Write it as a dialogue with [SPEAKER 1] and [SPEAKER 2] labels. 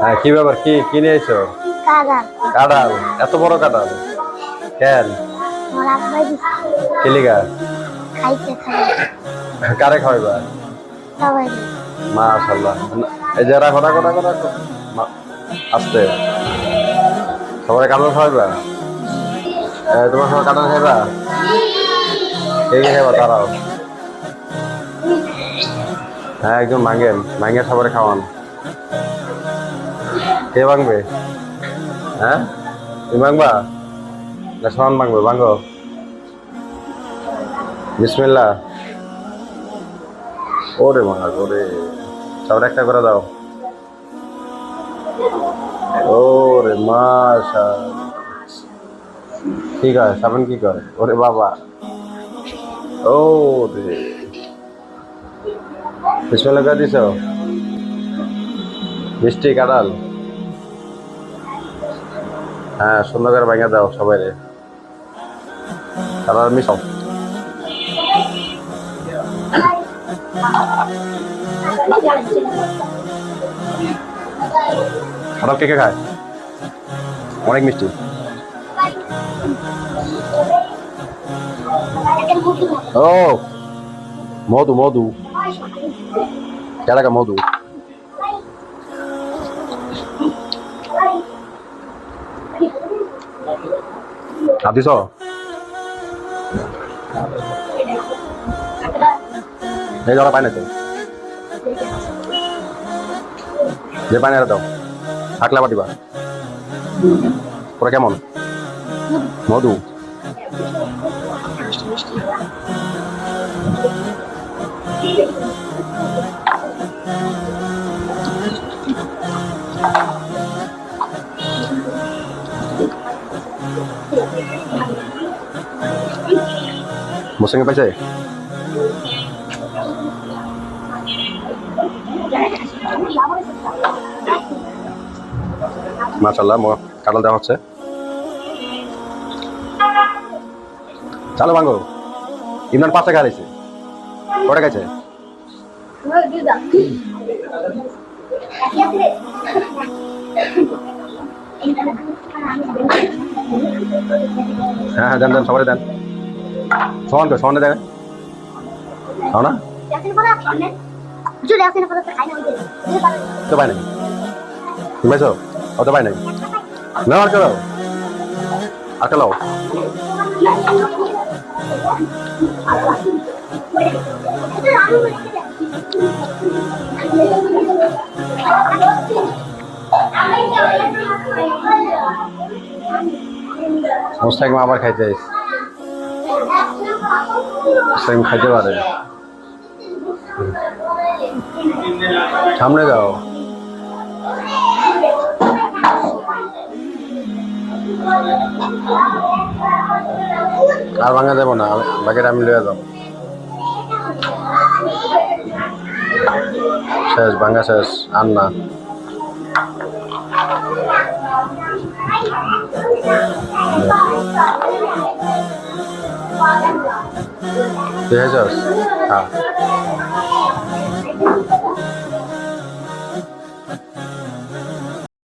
[SPEAKER 1] হ্যাঁ কি ব্যাপার? কি কি নিয়েছো
[SPEAKER 2] কাদা
[SPEAKER 1] কাঁঠাল। এত বড় কাঁঠাল? কেন? কিলিগা কারে খাওয়াইবা? মাশাল্লাহ এই যে রাখো রাখো রাখো রাখো। মা- সবাই কাঁঠাল খাওয়াইবা? এ, তোমার সবাই কাঁঠাল খাইবা? কে কে খাইবা? তারাও হ্যাঁ একদম ভাঙেন ভাঙে সবাই খাওয়ান। কে ভাঙবে? হ্যাঁ? তুমি ভাঙবা? না সমান ভাঙবে, ভাঙো। বিসমিল্লা ওরে মা ওরে। সবার একটা করে দাও। ওরে মাশা। ঠিক আছে সাবান কি করে ওরে বাবা। ও রে বিসমিল্লা করে দিছ? মিষ্টি কাঁঠাল? হ্যাঁ সুন্দর করে ভেঙে দাও সবাই রে কাঁঠাল মিশাও। কাঁঠাল কে কে খায়? অনেক মিষ্টি। ও, মধু মধু। কেডাকা মধু দিছ এই জলা পায় না তো যে পানি দাও থাকলে আবার দিবা ওরা কেমন মধু মুসলিম পাইছে মাশাল্লাহ ম- কাঁঠাল দেওয়া হচ্ছে চালো ভাঙ্গো ইমরান পাঁচ টাকা হারাইছে কটা গেছে হ্যাঁ হ্যাঁ দেন দেন সবাই দেন। সমান করে সমানে দেন। খাও না তো পাই নাই। পাইছো? ও পাই নাই। না, আর কেউ? আর কেউ? আবার খাইতে আইস। খাইতে পারে। সামনে যাও। আর ভাঙা যাব না, বাকিটা আমি লিয়ে যাও শেষ ভাঙা শেষ আর না। হ্যাঁ।